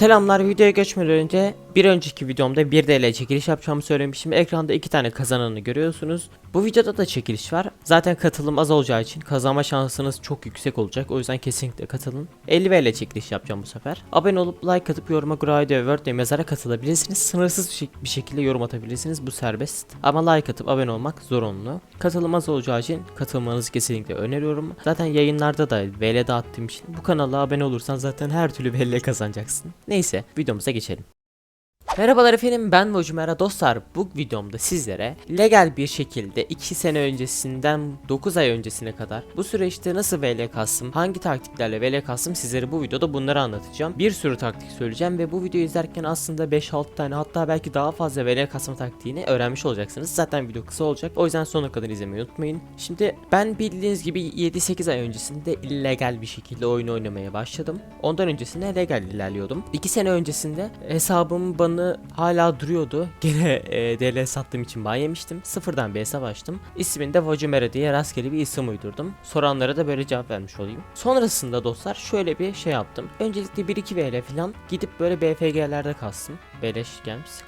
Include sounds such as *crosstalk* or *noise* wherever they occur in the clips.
Selamlar videoya geçmeden önce bir önceki videomda 1 TL çekiliş yapacağımı söylemiştim. Ekranda iki tane kazananı görüyorsunuz. Bu videoda da çekiliş var. Zaten katılım az olacağı için kazanma şansınız çok yüksek olacak. O yüzden kesinlikle katılın. 50 TL çekiliş yapacağım bu sefer. Abone olup like atıp yoruma Gride Word diye yazara katılabilirsiniz. Sınırsız bir şekilde yorum atabilirsiniz. Bu serbest. Ama like atıp abone olmak zorunlu. Katılım az olacağı için katılmanızı kesinlikle öneriyorum. Zaten yayınlarda da VL dağıttığım için bu kanala abone olursan zaten her türlü VL kazanacaksın. Neyse videomuza geçelim. Merhabalar efendim ben Vojumera dostlar bu videomda sizlere legal bir şekilde 2 sene öncesinden 9 ay öncesine kadar bu süreçte nasıl VL kastım hangi taktiklerle VL kastım sizlere bu videoda bunları anlatacağım. Bir sürü taktik söyleyeceğim ve bu videoyu izlerken aslında 5-6 tane hatta belki daha fazla VL kasma taktiğini öğrenmiş olacaksınız. Zaten video kısa olacak. O yüzden sonuna kadar izlemeyi unutmayın. Şimdi ben bildiğiniz gibi 7-8 ay öncesinde illegal bir şekilde oyun oynamaya başladım. Ondan öncesinde legal ilerliyordum. 2 sene öncesinde hesabım bana hala duruyordu. *laughs* Gene e, DL sattığım için ban yemiştim. Sıfırdan bir hesap açtım. İsmini de Vojumera diye rastgele bir isim uydurdum. Soranlara da böyle cevap vermiş olayım. Sonrasında dostlar şöyle bir şey yaptım. Öncelikle 1-2 VL falan gidip böyle BFG'lerde kalsın. Beleş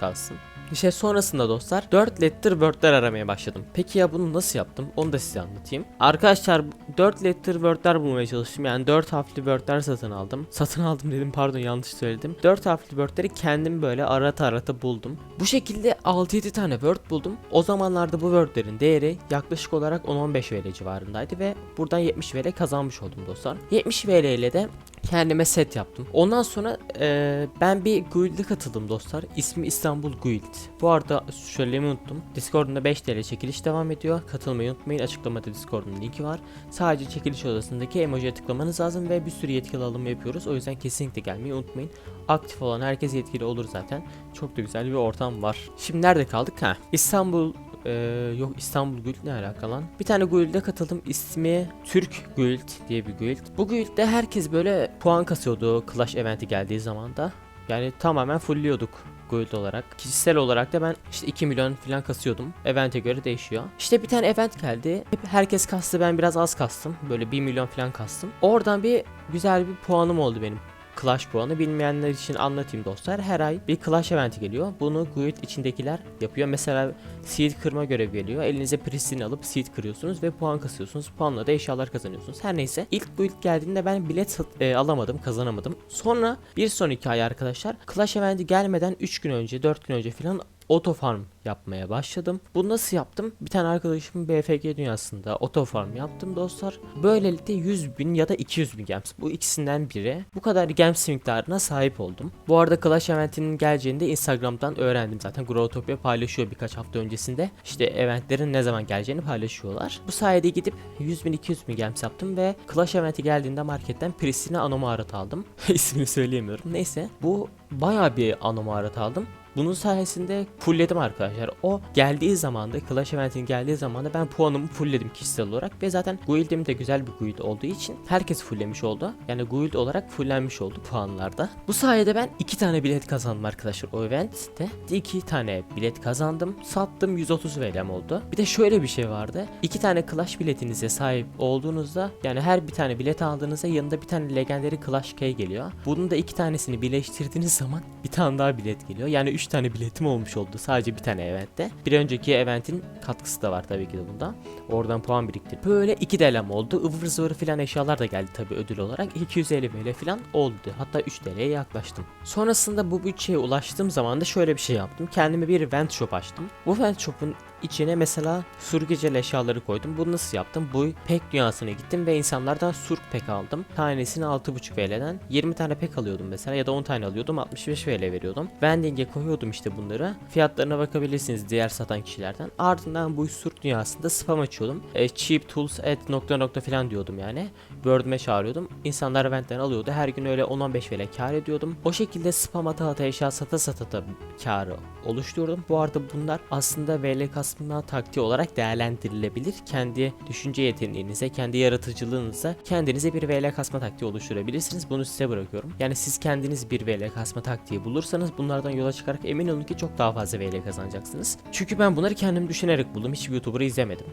kalsın. İşte sonrasında dostlar 4 letter word'ler aramaya başladım. Peki ya bunu nasıl yaptım? Onu da size anlatayım. Arkadaşlar 4 letter word'ler bulmaya çalıştım. Yani 4 harfli word'ler satın aldım. Satın aldım dedim pardon yanlış söyledim. 4 harfli word'leri kendim böyle arata arata buldum. Bu şekilde 6-7 tane word buldum. O zamanlarda bu word'lerin değeri yaklaşık olarak 10-15 VL civarındaydı ve buradan 70 VL kazanmış oldum dostlar. 70 VL ile de kendime set yaptım. Ondan sonra eee, ben bir guild'e katıldım dostlar. İsmi İstanbul Guild. Bu arada söylemeyi unuttum. Discord'unda 5 TL çekiliş devam ediyor. Katılmayı unutmayın. Açıklamada Discord'un linki var. Sadece çekiliş odasındaki emojiye tıklamanız lazım ve bir sürü yetkili alım yapıyoruz. O yüzden kesinlikle gelmeyi unutmayın. Aktif olan herkes yetkili olur zaten. Çok da güzel bir ortam var. Şimdi nerede kaldık? Ha. İstanbul ee, yok İstanbul Guild ne alaka lan? Bir tane guild'e katıldım. İsmi Türk Guild diye bir guild. Bu guild'de herkes böyle puan kasıyordu Clash eventi geldiği zaman da. Yani tamamen fullliyorduk guild olarak. Kişisel olarak da ben işte 2 milyon falan kasıyordum. Event'e göre değişiyor. İşte bir tane event geldi. Hep herkes kastı ben biraz az kastım. Böyle 1 milyon falan kastım. Oradan bir güzel bir puanım oldu benim. Clash puanı bilmeyenler için anlatayım dostlar. Her ay bir Clash eventi geliyor. Bunu guild içindekiler yapıyor. Mesela seed kırma görevi geliyor. Elinize pristini alıp seed kırıyorsunuz ve puan kasıyorsunuz. Puanla da eşyalar kazanıyorsunuz. Her neyse ilk guild geldiğinde ben bilet e, alamadım, kazanamadım. Sonra bir sonraki ay arkadaşlar Clash eventi gelmeden 3 gün önce, 4 gün önce falan Auto farm yapmaya başladım. Bunu nasıl yaptım? Bir tane arkadaşımın BFG dünyasında auto farm yaptım dostlar. Böylelikle 100 bin ya da 200 bin gems. Bu ikisinden biri. Bu kadar gems miktarına sahip oldum. Bu arada Clash Event'inin geleceğini de Instagram'dan öğrendim zaten. Growtopia paylaşıyor birkaç hafta öncesinde. İşte eventlerin ne zaman geleceğini paylaşıyorlar. Bu sayede gidip 100 bin 200 bin gems yaptım ve Clash Event'i geldiğinde marketten Pristina Anomarat aldım. *laughs* İsmini söyleyemiyorum. Neyse bu bayağı bir Anomarat aldım. Bunun sayesinde fullledim arkadaşlar. O geldiği zamanda Clash Event'in geldiği zamanda ben puanımı fullledim kişisel olarak ve zaten guild'im de güzel bir guild olduğu için herkes fulllemiş oldu. Yani guild olarak fullenmiş oldu puanlarda. Bu sayede ben iki tane bilet kazandım arkadaşlar o eventte. iki tane bilet kazandım. Sattım 130 VL'm oldu. Bir de şöyle bir şey vardı. İki tane Clash biletinize sahip olduğunuzda yani her bir tane bilet aldığınızda yanında bir tane legendary Clash Key geliyor. Bunun da iki tanesini birleştirdiğiniz zaman bir tane daha bilet geliyor. Yani 3 tane biletim olmuş oldu sadece bir tane eventte. Bir önceki eventin katkısı da var tabii ki de bunda. Oradan puan biriktirdim. Böyle iki delem oldu. ıvır zıvır filan eşyalar da geldi tabii ödül olarak. 250 TL filan oldu. Hatta 3 TL'ye yaklaştım. Sonrasında bu bütçeye ulaştığım zaman da şöyle bir şey yaptım. Kendime bir event shop açtım. Bu event shop'un içine mesela surgecel eşyaları koydum. Bunu nasıl yaptım? Bu pek dünyasına gittim ve insanlardan surg pek aldım. Tanesini 6.5 VL'den 20 tane pek alıyordum mesela ya da 10 tane alıyordum 65 VL veriyordum. Vending'e koyuyordum işte bunları. Fiyatlarına bakabilirsiniz diğer satan kişilerden. Ardından bu surg dünyasında spam açıyordum. E, cheap tools at nokta nokta falan diyordum yani. Word'me çağırıyordum. İnsanlar eventten alıyordu. Her gün öyle 10-15 VL kar ediyordum. O şekilde spam ata ata eşya sata sata da karı oluşturuyordum. Bu arada bunlar aslında VL kasma taktiği olarak değerlendirilebilir. Kendi düşünce yeteneğinize, kendi yaratıcılığınıza kendinize bir VL kasma taktiği oluşturabilirsiniz. Bunu size bırakıyorum. Yani siz kendiniz bir VL kasma taktiği bulursanız bunlardan yola çıkarak emin olun ki çok daha fazla VL kazanacaksınız. Çünkü ben bunları kendim düşünerek buldum. Hiçbir YouTuber'ı izlemedim.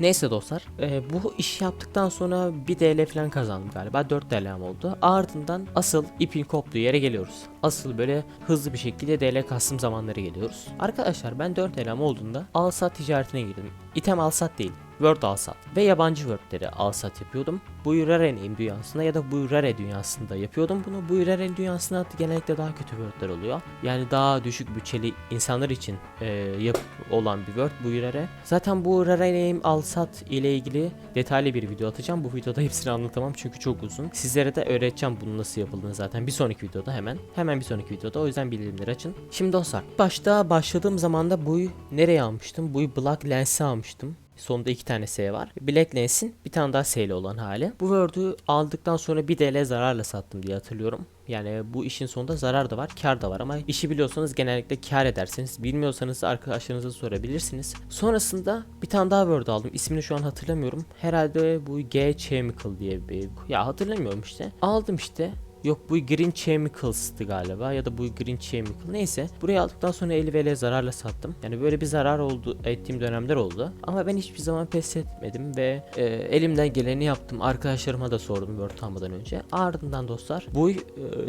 Neyse dostlar e, bu işi yaptıktan sonra 1 TL falan kazandım galiba 4 TL'm oldu. Ardından asıl ipin koptuğu yere geliyoruz. Asıl böyle hızlı bir şekilde TL kastım zamanları geliyoruz. Arkadaşlar ben 4 TL'm olduğunda al sat ticaretine girdim. İtem al sat değil. Word al sat ve yabancı Word'leri al sat yapıyordum. Bu Rare dünyasında ya da bu Rare dünyasında yapıyordum bunu. Bu Rare dünyasında genellikle daha kötü Word'ler oluyor. Yani daha düşük bütçeli insanlar için e, yap olan bir Word bu Rare. Zaten bu Rare al sat ile ilgili detaylı bir video atacağım. Bu videoda hepsini anlatamam çünkü çok uzun. Sizlere de öğreteceğim bunun nasıl yapıldığını zaten bir sonraki videoda hemen. Hemen bir sonraki videoda o yüzden bildirimleri açın. Şimdi dostlar başta başladığım zaman da buyu nereye almıştım? Buyu Black Lens'e almıştım. Sonunda iki tane S var. Black Lens'in bir tane daha S'li olan hali. Bu Word'ü aldıktan sonra 1 TL zararla sattım diye hatırlıyorum. Yani bu işin sonunda zarar da var, kar da var ama işi biliyorsanız genellikle kar edersiniz. Bilmiyorsanız arkadaşlarınıza sorabilirsiniz. Sonrasında bir tane daha Word aldım. İsmini şu an hatırlamıyorum. Herhalde bu G Chemical diye bir ya hatırlamıyorum işte. Aldım işte. Yok bu Green Chemicals'tı galiba ya da bu Green Chemical neyse. Burayı aldıktan sonra 50 VL zararla sattım. Yani böyle bir zarar oldu ettiğim dönemler oldu. Ama ben hiçbir zaman pes etmedim ve e, elimden geleni yaptım. Arkadaşlarıma da sordum Word almadan önce. Ardından dostlar bu e,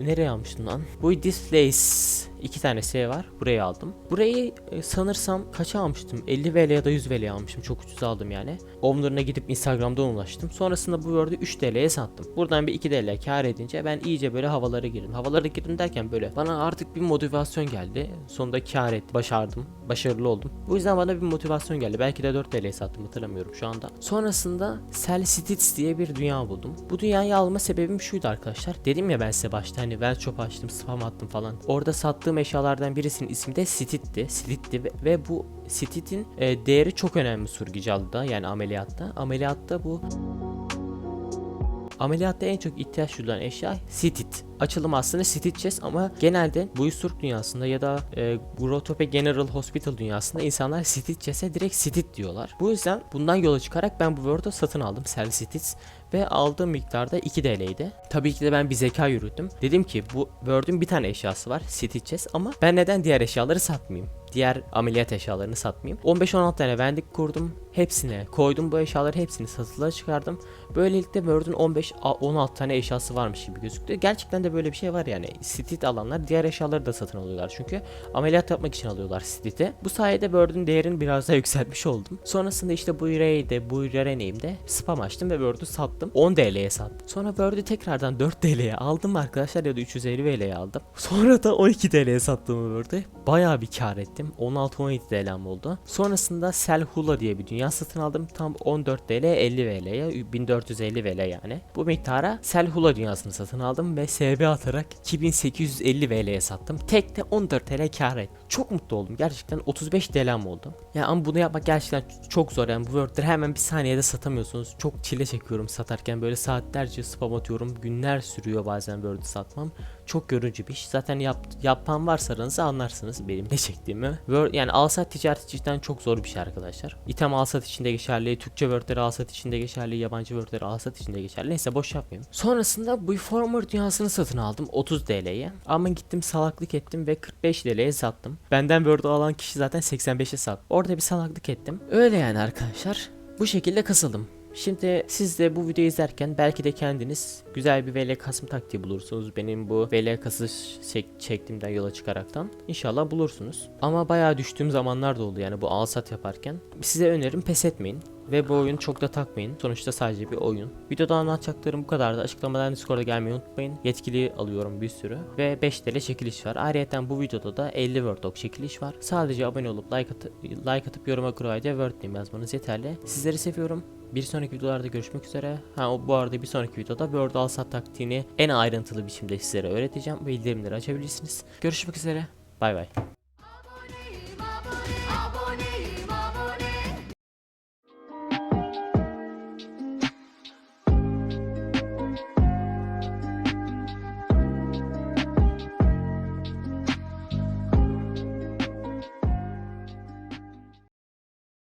nereye almıştım lan? Bu Displays iki tane S var. Burayı aldım. Burayı e, sanırsam kaça almıştım? 50 VL ya da 100 VL almışım. Çok ucuz aldım yani. Omlarına gidip Instagram'dan ulaştım. Sonrasında bu Word'ü 3 TL'ye sattım. Buradan bir 2 TL kar edince ben iyice böyle havalara girdim. Havalara girdim derken böyle bana artık bir motivasyon geldi. Sonunda kar et, başardım. Başarılı oldum. Bu yüzden bana bir motivasyon geldi. Belki de 4 TL'ye sattım hatırlamıyorum şu anda. Sonrasında Cell Stits diye bir dünya buldum. Bu dünyayı alma sebebim şuydu arkadaşlar. Dedim ya ben size başta hani ben shop açtım, spam attım falan. Orada sattığım eşyalardan birisinin ismi de Stit'ti. Stit'ti ve, ve bu Stit'in e, değeri çok önemli Surgicalı'da yani ameliyatta. Ameliyatta bu Ameliyatta en çok ihtiyaç duyulan eşya sitit. Açılım aslında sitit chest ama genelde bu Uysurk dünyasında ya da e, Grotope General Hospital dünyasında insanlar sitit chest'e direkt sitit diyorlar. Bu yüzden bundan yola çıkarak ben bu Word'u satın aldım. Cell Sitits ve aldığım miktarda 2 TL'ydi. Tabii ki de ben bir zeka yürüttüm. Dedim ki bu Word'ün bir tane eşyası var City Chest ama ben neden diğer eşyaları satmayayım? Diğer ameliyat eşyalarını satmayayım. 15-16 tane vendik kurdum. Hepsine koydum bu eşyaları hepsini satılığa çıkardım. Böylelikle Word'ün 15-16 tane eşyası varmış gibi gözüktü. Gerçekten de böyle bir şey var yani. Stit alanlar diğer eşyaları da satın alıyorlar çünkü ameliyat yapmak için alıyorlar Stit'i. Bu sayede Word'ün değerini biraz daha *laughs* yükseltmiş oldum. Sonrasında işte bu Ray'de, bu Rare'neyimde spam açtım ve Word'ü sattım. 10 TL'ye sattım. Sonra Word'ü tekrardan 4 TL'ye *laughs* aldım arkadaşlar ya da 350 TL'ye aldım. *laughs* Sonra da 12 TL'ye sattım Word'ü. Bayağı bir kar ettim. 16-17 TL'm oldu. Sonrasında Sell Hula diye bir dünya satın aldım. Tam 14 TL 50 VL'ye 1450 VL yani. Bu miktara Sell Hula dünyasını satın aldım ve SB atarak 2850 VL'ye sattım. Tek de 14 TL kar ettim. Çok mutlu oldum. Gerçekten 35 TL'm oldu. Ya ama bunu yapmak gerçekten çok zor yani bu Word'leri hemen bir saniyede satamıyorsunuz. Çok çile çekiyorum satarken böyle saatlerce spam atıyorum. Günler sürüyor bazen Word'ü satmam. Çok görücü bir iş. Zaten yap, yapan varsa aranızda anlarsınız benim ne çektiğimi. Word, yani alsat ticareti cidden çok zor bir şey arkadaşlar. İtem alsat içinde geçerli, Türkçe Word'leri alsat içinde geçerli, yabancı Word'leri alsat içinde geçerli. Neyse boş yapmayayım. Sonrasında bu Former dünyasını satın aldım 30 TL'ye. Ama gittim salaklık ettim ve 45 TL'ye sattım. Benden Word'u alan kişi zaten 85'e sattı. Orada bir salaklık ettim. Öyle yani arkadaşlar. Bu şekilde kasıldım. Şimdi siz de bu videoyu izlerken belki de kendiniz güzel bir VL kasım taktiği bulursunuz. Benim bu VL kası çek çektiğimden yola çıkaraktan. İnşallah bulursunuz. Ama bayağı düştüğüm zamanlar da oldu yani bu alsat yaparken. Size önerim pes etmeyin. Ve bu oyunu çok da takmayın. Sonuçta sadece bir oyun. Videoda anlatacaklarım bu kadardı. Açıklamadan Discord'a gelmeyi unutmayın. Yetkili alıyorum bir sürü. Ve 5 TL çekiliş var. Ayrıca bu videoda da 50 Word Doc çekiliş var. Sadece abone olup like, at like atıp yoruma Kuray'da Word name yazmanız yeterli. Sizleri seviyorum. Bir sonraki videolarda görüşmek üzere. Ha bu arada bir sonraki videoda Word al taktiğini en ayrıntılı biçimde sizlere öğreteceğim. Bildirimleri açabilirsiniz. Görüşmek üzere. Bay bay.